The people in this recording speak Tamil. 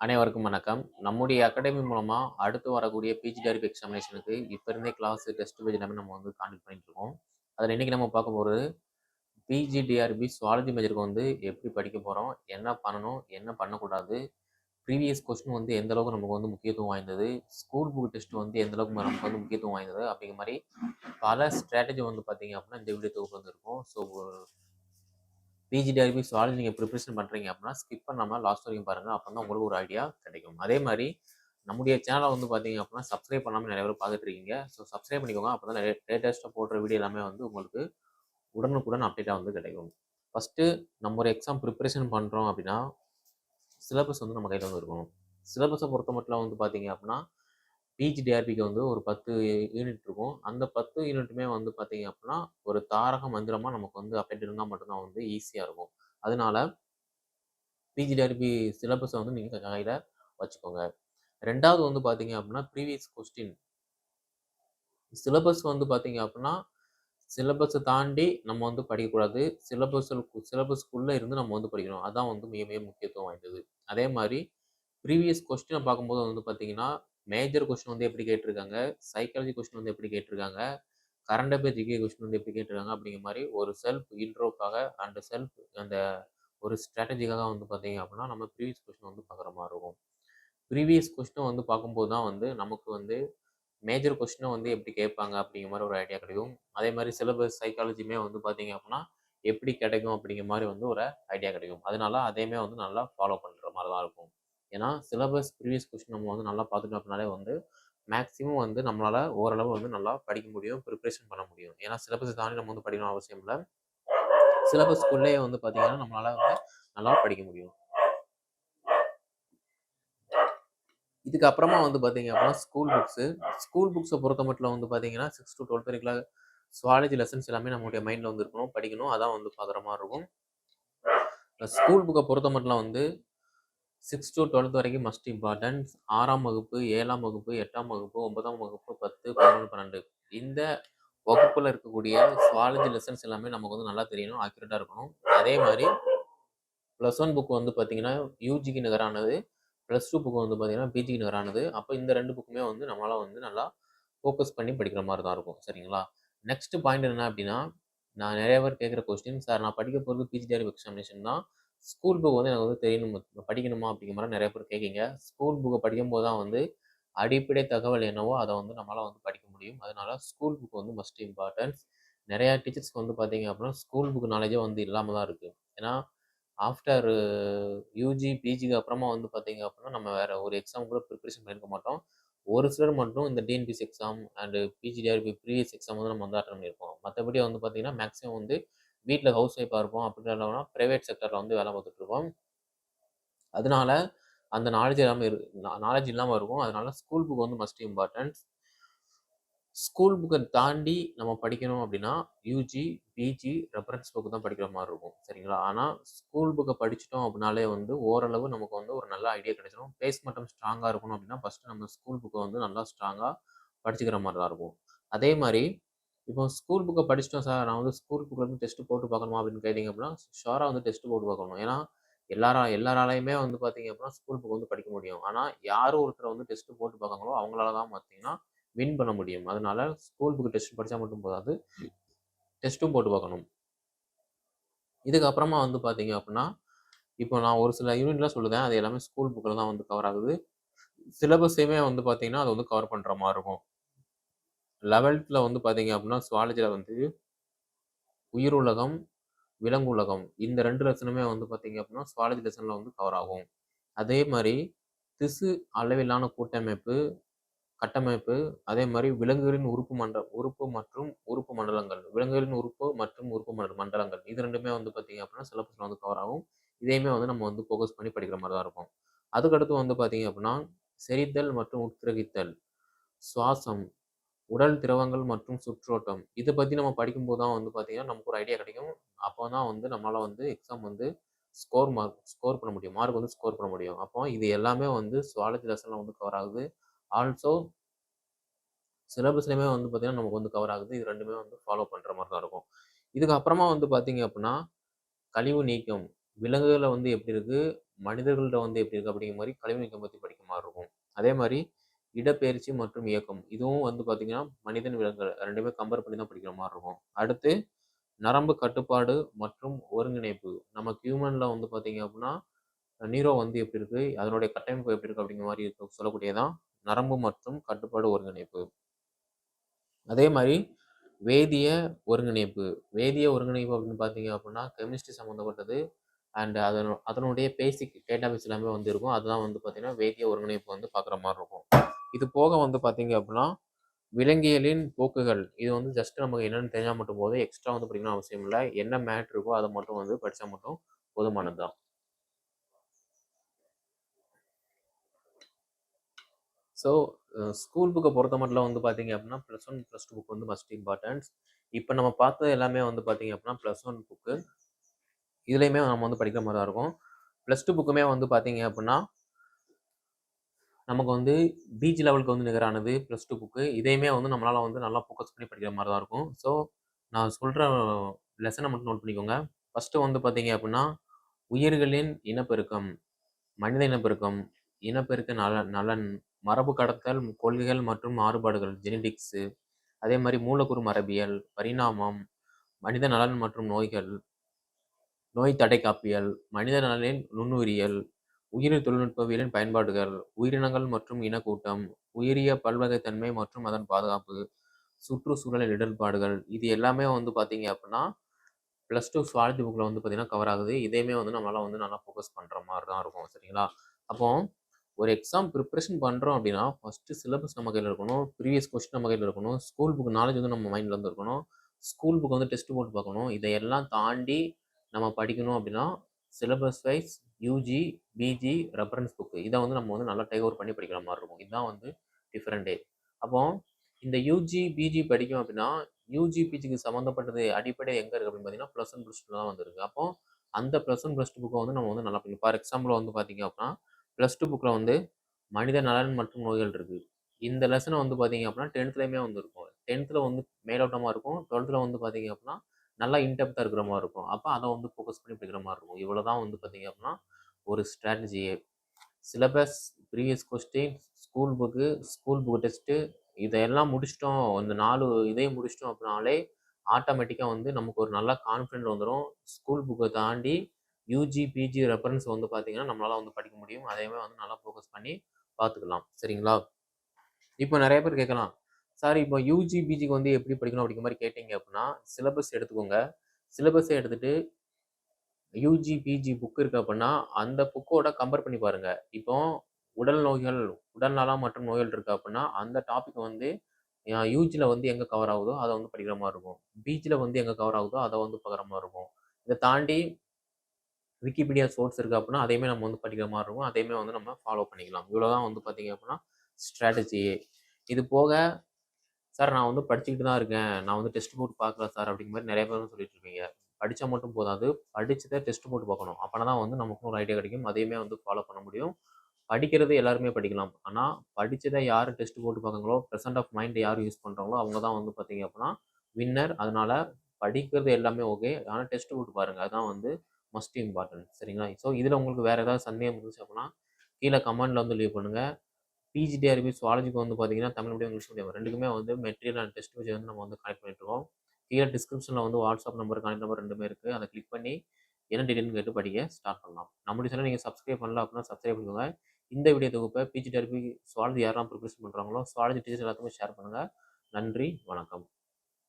அனைவருக்கும் வணக்கம். நம்முடைய அகாடமி மூலமா அடுத்து வரக்கூடிய பிஜி டெரிப் எக்ஸாமினேஷனுக்கு இப்போ இருந்தே கிளாஸ் டெஸ்ட் பேஜ் எல்லாமே நம்ம வந்து காண்டக்ட் பண்ணிட்டு இருக்கோம். அதில் இன்னைக்கு நம்ம பார்க்க போகிறது பிஜி டிஆர்பி சுவாலஜி மேஜருக்கு வந்து எப்படி படிக்க போகிறோம் என்ன பண்ணணும் என்ன பண்ணக்கூடாது ப்ரீவியஸ் கொஸ்டின் வந்து எந்த அளவுக்கு நமக்கு வந்து முக்கியத்துவம் வாய்ந்தது ஸ்கூல் புக் டெஸ்ட் வந்து எந்த அளவுக்கு நமக்கு வந்து முக்கியத்துவம் வாய்ந்தது அப்படிங்கிற மாதிரி பல ஸ்ட்ராட்டஜி வந்து பார்த்தீங்க அப்படின்னா இந்த வீடியோ தொகுப்பு வந்து இருக்கும். ஸோ பிஜிடிஆர்பி சுவாலஜி நீங்கள் ப்ரிப்பரேஷன் பண்ணுறீங்க அப்படின்னா ஸ்கிப் பண்ணாமல் லாஸ்ட் வரைக்கும் பாருங்கள் அப்போ தான் உங்களுக்கு ஒரு ஐடியா கிடைக்கும். அதே மாதிரி நம்முடைய சேனலை வந்து பார்த்தீங்க அப்படின்னா சப்ஸ்கிரைப் பண்ணாமல் நிறைய பேர் பார்த்துட்டு இருக்கீங்க. ஸோ சப்ஸ்கிரைப் பண்ணிக்கோங்க. அப்போ தான் லேட்டஸ்ட்டாக போடுற வீடியோ எல்லாமே வந்து உங்களுக்கு உடனுக்குடன் அப்டேட்டாக வந்து கிடைக்கும். ஃபஸ்ட்டு நம்ம ஒரு எக்ஸாம் ப்ரிப்பரேஷன் பண்ணுறோம் அப்படின்னா சிலபஸ் வந்து நம்ம கையில் வந்து இருக்கணும். சிலபஸை பொறுத்த மட்டும் வந்து பார்த்தீங்க அப்படின்னா பிஜிடிஆர்பிக்கு வந்து ஒரு பத்து யூனிட் இருக்கும். அந்த பத்து யூனிட்டுமே வந்து பார்த்தீங்க அப்படின்னா ஒரு தாரக மந்திரமாக நமக்கு வந்து அப்டேட் இருந்தால் மட்டும்தான் வந்து ஈஸியாக இருக்கும். அதனால பிஜிடிஆர்பி சிலபஸை வந்து நீங்கள் கையில் வச்சுக்கோங்க. ரெண்டாவது வந்து பார்த்தீங்க அப்படின்னா ப்ரீவியஸ் கொஸ்டின் சிலபஸ் வந்து பார்த்தீங்க அப்படின்னா சிலபஸை தாண்டி நம்ம வந்து படிக்கக்கூடாது. சிலபஸ் சிலபஸ்க்குள்ளே இருந்து நம்ம வந்து படிக்கணும். அதான் வந்து மிக மிக முக்கியத்துவம் வாய்ந்தது. அதே மாதிரி ப்ரீவியஸ் கொஸ்டினை பார்க்கும்போது வந்து பார்த்தீங்கன்னா மேஜர் கொஸ்டின் வந்து எப்படி கேட்டிருக்காங்க? சைக்காலஜி கொஸ்டின் வந்து எப்படி கேட்டிருக்காங்க? கரண்ட் அஃபேர் ஜிகே கொஸ்டின் வந்து எப்படி கேட்டிருக்காங்க? அப்படிங்கிற மாதிரி ஒரு செல்ஃப் இன்ட்ரோக்காக அண்ட் செல்ஃப் அந்த ஒரு ஸ்ட்ராட்டஜிக்காக வந்து பார்த்தீங்க அப்படின்னா நம்ம ப்ரீவியஸ் கொஸ்டின் வந்து பார்க்குற மாதிரி இருக்கும். ப்ரீவியஸ் கொஸ்டினை வந்து பார்க்கும்போது தான் வந்து நமக்கு வந்து மேஜர் கொஸ்டினை வந்து எப்படி கேட்பாங்க? அப்படிங்கிற மாதிரி ஒரு ஐடியா கிடைக்கும். அதே மாதிரி சிலபஸ் சைக்காலஜியுமே வந்து பார்த்தீங்க அப்படின்னா எப்படி கிடைக்கும்? அப்படிங்கிற மாதிரி வந்து ஒரு ஐடியா கிடைக்கும். அதனால அதையுமே வந்து நல்லா ஃபாலோ பண்ணுற மாதிரி தான் இருக்கும். ஏன்னா சிலபஸ் ப்ரீவியஸ் கொஸ்டின் நம்ம வந்து நல்லா பார்த்துட்டோம் அப்படின்னாலே வந்து மேக்ஸிமம் வந்து நம்மளால் ஓரளவு வந்து நல்லா படிக்க முடியும் ப்ரிப்ரேஷன் பண்ண முடியும். ஏன்னா சிலபஸ் தாண்டி நம்ம வந்து படிக்கணும் அவசியம் இல்லை. சிலபஸ்க்குள்ளேயே வந்து பார்த்தீங்கன்னா நம்மளால் வந்து நல்லா படிக்க முடியும். இதுக்கப்புறமா வந்து பார்த்தீங்க அப்படின்னா ஸ்கூல் புக்ஸு ஸ்கூல் புக்ஸை பொறுத்த மட்டும் வந்து பார்த்தீங்கன்னா சிக்ஸ் டு டுவெல்த் வரைக்கும் சுவாலஜி லெசன்ஸ் எல்லாமே நம்மளுடைய மைண்டில் வந்து இருக்கணும் படிக்கணும். அதான் வந்து பார்க்குற மாதிரி இருக்கும். ஸ்கூல் புக்கை பொறுத்த மட்டும் வந்து சிக்ஸ் டு டுவெல்த் வரைக்கும் மஸ்ட் இம்பார்ட்டன்ஸ் ஆறாம் வகுப்பு ஏழாம் வகுப்பு எட்டாம் வகுப்பு ஒன்பதாம் வகுப்பு பத்து பதினொன்று பன்னெண்டு. இந்த வகுப்பில் இருக்கக்கூடிய சுவாலஜி லெசன்ஸ் எல்லாமே நமக்கு வந்து நல்லா தெரியணும் ஆக்யூரேட்டாக இருக்கணும். அதே மாதிரி ப்ளஸ் ஒன் புக் வந்து பார்த்தீங்கன்னா யூஜிக்கு நிகரானது ப்ளஸ் டூ புக்கு வந்து பார்த்தீங்கன்னா பிஜிக்கு நிகரானது. அப்போ இந்த ரெண்டு புக்குமே வந்து நம்மளால் வந்து நல்லா ஃபோக்கஸ் பண்ணி படிக்கிற மாதிரி தான் இருக்கும். சரிங்களா? நெக்ஸ்ட் பாயிண்ட் என்ன அப்படின்னா நான் நிறைய பேர் கேட்குற கொஸ்டின் சார் நான் படிக்க போகிறது பிஜிடிஆர் எக்ஸாமினேஷன் தான். ஸ்கூல் புக் வந்து எனக்கு வந்து தெரியணும். படிக்கணுமா அப்படிங்கிற மாதிரி நிறைய பேர் கேட்குங்க. ஸ்கூல் புக்கை படிக்கும்போது தான் வந்து அடிப்படை தகவல் என்னவோ அதை வந்து நம்மளால் வந்து படிக்க முடியும். அதனால ஸ்கூல் புக் வந்து மஸ்ட் இம்பார்ட்டன்ஸ் நிறையா டீச்சர்ஸ்க்கு வந்து பார்த்தீங்க அப்படின்னா ஸ்கூல் புக் நாலேஜே வந்து இல்லாமல் தான் இருக்குது ஏன்னா ஆஃப்டர் யூஜி பிஜிக்கு அப்புறமா வந்து பார்த்தீங்க அப்படின்னா நம்ம வேறு ஒரு எக்ஸாம் கூட ப்ரிப்பரேஷன் பண்ணியிருக்க மாட்டோம். ஒரு சிலர் மட்டும் இந்த TNPS exam and PGTRB previous exam வந்து நம்ம வந்து அட்டன் பண்ணியிருக்கோம் மற்றபடி வந்து பார்த்தீங்கன்னா மேக்ஸிமம் வந்து வீட்டில் ஹவுஸ் ஒய்ஃபாக இருப்போம் அப்படின்னு இல்லைனா ப்ரைவேட் செக்டரில் வந்து வேலை பார்த்துட்ருக்கோம் அதனால அந்த நாலேஜ் இல்லாமல் இரு நாலேஜ் இல்லாமல் இருக்கும். அதனால ஸ்கூல் புக் வந்து மஸ்ட் இம்பார்ட்டன்ஸ் ஸ்கூல் புக்கை தாண்டி நம்ம படிக்கணும் அப்படின்னா யூஜி பிஜி ரெஃபரன்ஸ் புக்கு தான் படிக்கிற மாதிரி இருக்கும். சரிங்களா? ஆனால் ஸ்கூல் புக்கை படிச்சிட்டோம் அப்படின்னாலே வந்து ஓரளவு நமக்கு வந்து ஒரு நல்ல ஐடியா கிடைச்சிடும் பேஸ் மட்டும் ஸ்ட்ராங்காக இருக்கணும் அப்படின்னா ஃபஸ்ட்டு நம்ம ஸ்கூல் புக்கை வந்து நல்லா ஸ்ட்ராங்காக படிச்சுக்கிற மாதிரி தான் இருக்கும். அதே மாதிரி இப்போ ஸ்கூல் புக்கை படிச்சிட்டோம் சார் நான் வந்து ஸ்கூல் புக்கில் வந்து டெஸ்ட் போட்டு பார்க்கணுமா அப்படின்னு கேட்டிங்க அப்படின்னா ஷோராக வந்து டெஸ்ட் போட்டு பார்க்கணும். ஏன்னா எல்லாரா எல்லாராலையுமே வந்து பார்த்தீங்க அப்படின்னா ஸ்கூல் புக் வந்து படிக்க முடியும். ஆனால் யாரும் ஒருத்தர் வந்து டெஸ்ட் போட்டு பார்க்காங்களோ அவங்களால தான் பார்த்தீங்கன்னா வின் பண்ண முடியும். அதனால ஸ்கூல் புக் டெஸ்ட் படித்தா மட்டும் போதாது டெஸ்ட்டும் போட்டு பார்க்கணும். இதுக்கப்புறமா வந்து பார்த்தீங்க அப்படின்னா இப்போ நான் ஒரு சில யூனிட்லாம் சொல்லுதேன். அது எல்லாமே ஸ்கூல் புக்கில் தான் வந்து கவர் ஆகுது. சிலபஸையுமே வந்து பார்த்தீங்கன்னா அது வந்து கவர் பண்ணுற மாதிரி இருக்கும். லெவல்த்தில் வந்து பார்த்தீங்க அப்படின்னா சுவாலஜியில் வந்து உயிர் உலகம் விலங்கு உலகம் இந்த ரெண்டு லெசனுமே வந்து பார்த்தீங்க அப்படின்னா சுவாலஜி லெசனில் வந்து கவர் ஆகும். அதே மாதிரி திசு அளவிலான கூட்டமைப்பு கட்டமைப்பு அதே மாதிரி விலங்குகளின் உறுப்பு மண்ட உறுப்பு மற்றும் உறுப்பு மண்டலங்கள் விலங்குகளின் உறுப்பு மற்றும் உறுப்பு மண்டல மண்டலங்கள் இது ரெண்டுமே வந்து பார்த்தீங்க அப்படின்னா சிலபஸில் வந்து கவர் ஆகும். இதையுமே வந்து நம்ம வந்து ஃபோக்கஸ் பண்ணி படிக்கிற மாதிரி தான் இருக்கும். அதுக்கடுத்து வந்து பார்த்தீங்க அப்படின்னா செரித்தல் மற்றும் உட்கிரகித்தல் சுவாசம் உடல் திரவங்கள் மற்றும் சுற்றோட்டம். இதை பற்றி நம்ம படிக்கும்போது தான் வந்து பார்த்தீங்கன்னா நமக்கு ஒரு ஐடியா கிடைக்கும். அப்போ தான் வந்து நம்மளால் வந்து எக்ஸாம் வந்து ஸ்கோர் மார்க் ஸ்கோர் பண்ண முடியும். மார்க் வந்து ஸ்கோர் பண்ண முடியும். அப்போ இது எல்லாமே வந்து சுவாலஜி லெசனில் வந்து கவர் ஆகுது. ஆல்சோ சிலபஸ்லையுமே வந்து பார்த்தீங்கன்னா நமக்கு வந்து கவர் ஆகுது. இது ரெண்டுமே வந்து ஃபாலோ பண்ணுற மாதிரி தான் இருக்கும். இதுக்கு அப்புறமா வந்து பார்த்தீங்க அப்படின்னா கழிவு நீக்கம். விலங்குகளை வந்து எப்படி இருக்குது மனிதர்கள்ட்ட வந்து எப்படி இருக்குது அப்படிங்கிற மாதிரி கழிவு நீக்கம் பற்றி படிக்கிற மாதிரி இருக்கும். அதே மாதிரி இடப்பெயர்ச்சி மற்றும் இயக்கம். இதுவும் வந்து பார்த்தீங்கன்னா மனிதன் விலங்குகள் ரெண்டுமே கம்பேர் பண்ணி தான் படிக்கிற மாதிரி இருக்கும். அடுத்து நரம்பு கட்டுப்பாடு மற்றும் ஒருங்கிணைப்பு. நம்ம ஹியூமனில் வந்து பார்த்தீங்க அப்படின்னா நீரோ வந்து எப்படி இருக்கு அதனுடைய கட்டமைப்பு எப்படி இருக்கு அப்படிங்கிற மாதிரி இருக்கு சொல்லக்கூடியதான் நரம்பு மற்றும் கட்டுப்பாடு ஒருங்கிணைப்பு. அதே மாதிரி வேதிய ஒருங்கிணைப்பு. வேதிய ஒருங்கிணைப்பு அப்படின்னு பார்த்தீங்க அப்படின்னா கெமிஸ்ட்ரி சம்மந்தப்பட்டது அண்ட் அதனு அதனுடைய பேசிக் டேட்டாபேஸ் எல்லாமே வந்து இருக்கும். அதுதான் வந்து பார்த்தீங்கன்னா வேதிய ஒருங்கிணைப்பு வந்து பார்க்குற மாதிரி இருக்கும். இது போக வந்து பார்த்தீங்க அப்படின்னா விலங்கியலின் போக்குகள். இது வந்து ஜஸ்ட் நமக்கு என்னென்னு தெரிஞ்சால் மட்டும் போது எக்ஸ்ட்ரா வந்து படிக்கணும் அவசியம் இல்லை. என்ன மேட் இருக்கோ அதை மட்டும் வந்து படித்தா மட்டும் போதுமானது தான் ஸோ ஸ்கூல் புக்கை பொறுத்த மட்டும் வந்து பார்த்தீங்க அப்படின்னா plus one plus two book வந்து மஸ்ட் இம்பார்ட்டன்ஸ் இப்போ நம்ம பார்த்தது எல்லாமே வந்து பார்த்தீங்க அப்படின்னா ப்ளஸ் ஒன் புக்கு இதுலேயுமே நம்ம வந்து படிக்கிற மாதிரி தான் இருக்கும் ப்ளஸ் டூ புக்குமே வந்து பார்த்தீங்க அப்படின்னா நமக்கு வந்து பிஜி லெவலுக்கு வந்து நிகரானது ப்ளஸ் டூ புக்கு இதையுமே வந்து நம்மளால் வந்து நல்லா ஃபோக்கஸ் பண்ணி படிக்கிற மாதிரி தான் இருக்கும். ஸோ நான் சொல்கிற லெசனை மட்டும் நோட் பண்ணிக்கோங்க. ஃபஸ்ட்டு வந்து பார்த்தீங்க அப்படின்னா உயிர்களின் இனப்பெருக்கம் மனித இனப்பெருக்கம் இனப்பெருக்க நலன் நலன் மரபு கடத்தல் கொள்கைகள் மற்றும் மாறுபாடுகள் ஜெனடிக்ஸு அதே மாதிரி மூலக்கூறு மரபியல் பரிணாமம் மனித நலன் மற்றும் நோய்கள் நோய் தடை காப்பியல் மனித நலனின் நுண்ணுயிரியல் உயிரி தொழில்நுட்பவியலின் பயன்பாடுகள் உயிரினங்கள் மற்றும் இனக்கூட்டம் உயிரிய பல்வகைத்தன்மை மற்றும் அதன் பாதுகாப்பு சுற்றுச்சூழல் இடர்பாடுகள் இது எல்லாமே வந்து பார்த்தீங்க அப்படின்னா ப்ளஸ் டூ சுவாலஜி புக்கில் வந்து பார்த்தீங்கன்னா கவர் ஆகுது. இதையுமே வந்து நம்மளால் வந்து நல்லா ஃபோக்கஸ் பண்ணுற மாதிரி தான் இருக்கும் சரிங்களா? அப்போ ஒரு எக்ஸாம் ப்ரிப்ரேஷன் பண்ணுறோம் அப்படின்னா ஃபஸ்ட்டு சிலபஸ் நம்ம கையில் இருக்கணும் ப்ரீவியஸ் கொஸ்டின் நம்ம கையில் இருக்கணும் ஸ்கூல் புக் நாலேஜ் வந்து நம்ம மைண்டில் வந்து இருக்கணும் ஸ்கூல் புக் வந்து டெஸ்ட் போட்டு பார்க்கணும். இதையெல்லாம் தாண்டி நம்ம படிக்கணும் அப்படின்னா syllabus wise UG PG reference book இதை வந்து நம்ம வந்து நல்லா டேக் ஓவர் பண்ணி படிக்கிற மாதிரி இருக்கும். இதுதான் வந்து டிஃப்ரெண்டே அப்போ இந்த யூஜி பிஜி படிக்கும் அப்படின்னா யூஜி பிஜிக்கு சம்மந்தப்பட்டது அடிப்படை எங்கே இருக்குது அப்படின்னு பார்த்தீங்கன்னா ப்ளஸ் ஒன் ப்ளஸ் டூ தான் வந்துருக்கு. அப்போ அந்த ப்ளஸ் ஒன் ப்ளஸ் டூ புக்கை வந்து நம்ம வந்து நல்லா படிக்கணும் ஃபார் எக்ஸாம்பிள் வந்து பார்த்தீங்க அப்படின்னா ப்ளஸ் டூ புக்கில் வந்து மனித நலன் மற்றும் நோய்கள் இருக்குது இந்த லெசனை வந்து பார்த்தீங்க அப்படின்னா டென்த்துலேயுமே வந்து இருக்கும் டென்த்தில் வந்து மேலோட்டமாக இருக்கும். டுவெல்த்தில் வந்து பார்த்தீங்க அப்படின்னா நல்லா இன்டெப்த்தாக இருக்கிற மாதிரி இருக்கும். அப்போ அதை வந்து ஃபோக்கஸ் பண்ணி படிக்கிற மாதிரி இருக்கும். இவ்வளோ தான் வந்து பார்த்தீங்க அப்படின்னா ஒரு ஸ்ட்ராட்டஜியே syllabus previous question school book school book test இதையெல்லாம் முடிச்சிட்டோம். இந்த நாலு இதையும் முடிச்சிட்டோம் அப்படின்னாலே ஆட்டோமேட்டிக்காக வந்து நமக்கு ஒரு நல்ல கான்ஃபிடென்ட் வந்துடும் ஸ்கூல் புக்கை தாண்டி யூஜி பிஜி ரெஃபரன்ஸ் வந்து பார்த்தீங்கன்னா நம்மளால் வந்து படிக்க முடியும். அதையுமே வந்து நல்லா ஃபோக்கஸ் பண்ணி பார்த்துக்கலாம் சரிங்களா? இப்போ நிறைய பேர் கேட்கலாம் சார் இப்போ யூஜி பிஜிக்கு வந்து எப்படி படிக்கணும் அப்படிங்கிற மாதிரி கேட்டிங்க அப்படின்னா சிலபஸ் எடுத்துக்கோங்க. சிலபஸை எடுத்துகிட்டு யூஜி பிஜி புக் இருக்குது அப்படின்னா அந்த புக்கோட கம்பேர் பண்ணி பாருங்கள் இப்போ உடல் நோய்கள் உடல் நலம் மற்றும் நோய்கள் இருக்குது அப்படின்னா அந்த டாபிக் வந்து யூஜியில் வந்து எங்கே கவர் ஆகுதோ அதை வந்து படிக்கிற மாதிரி இருக்கும். பீச்சில் வந்து எங்கே கவர் ஆகுதோ அதை வந்து பார்க்குற மாதிரி இருக்கும். இதை தாண்டி விக்கிபீடியா சோர்ஸ் இருக்குது அப்படின்னா அதையுமே நம்ம வந்து படிக்கிற மாதிரி இருக்கும். அதையுமே வந்து நம்ம ஃபாலோ பண்ணிக்கலாம். இவ்வளோ தான் வந்து பார்த்தீங்க அப்படின்னா ஸ்ட்ராட்டஜி இது போக சார் நான் வந்து படிச்சுக்கிட்டு தான் இருக்கேன். நான் வந்து டெஸ்ட் போட்டு பார்க்கல சார் அப்படிங்கிற மாதிரி நிறைய பேரும் சொல்லிட்டு இருக்கீங்க. படித்தா மட்டும் போதாது படிச்சுதான் டெஸ்ட் போட்டு பார்க்கணும். அப்போனா தான் வந்து நமக்கும் ஒரு ஐடியா கிடைக்கும். அதையுமே வந்து ஃபாலோ பண்ண முடியும். படிக்கிறது எல்லாருமே படிக்கலாம். ஆனால் படித்ததை யார் டெஸ்ட் போட்டு பார்க்குங்களோ ப்ரெசன்ட் ஆஃப் மைண்ட் யார் யூஸ் பண்ணுறாங்களோ அவங்க தான் வந்து பார்த்தீங்க அப்படின்னா வின்னர் அதனால் படிக்கிறது எல்லாமே ஓகே ஆனால் டெஸ்ட் போட்டு பாருங்கள் அதுதான் வந்து மஸ்ட் இம்பார்ட்டன்ட் சரிங்களா? ஸோ இதில் உங்களுக்கு வேறு ஏதாவது சந்தேகம் இருந்துச்சு அப்படின்னா கீழே கமெண்டில் வந்து லீவ் பண்ணுங்கள் பிஜிடிஆர்பி சுவாலஜிக்கு வந்து பார்த்தீங்கன்னா தமிழ் மீடியம் இங்கிலீஷ் மீடியம் ரெண்டுக்குமே வந்து மெட்டீரியல் அண்ட் டெஸ்ட் வச்சு வந்து நம்ம வந்து கனெக்ட் பண்ணிட்டு கீழே டிஸ்கிரிப்ஷனில் வந்து வாட்ஸ்அப் நம்பர் கனெக்ட் நம்பர் ரெண்டுமே இருக்குது அதை கிளிக் பண்ணி என்ன டீட்டெயில்னு கேட்டு படிக்க ஸ்டார்ட் பண்ணலாம். நம்மளுடைய சேனல் நீங்கள் சப்ஸ்கிரைப் பண்ணல அப்படின்னா சப்ஸ்கிரைப் பண்ணுங்கள் இந்த வீடியோ தொகுப்பை பிஜிடிஆர்பி சுவாலஜி யாரெல்லாம் ப்ரிப்பரேஷன் பண்ணுறாங்களோ சுவாலஜி டீச்சர்ஸ் எல்லாத்துக்குமே ஷேர் பண்ணுங்கள் நன்றி வணக்கம்.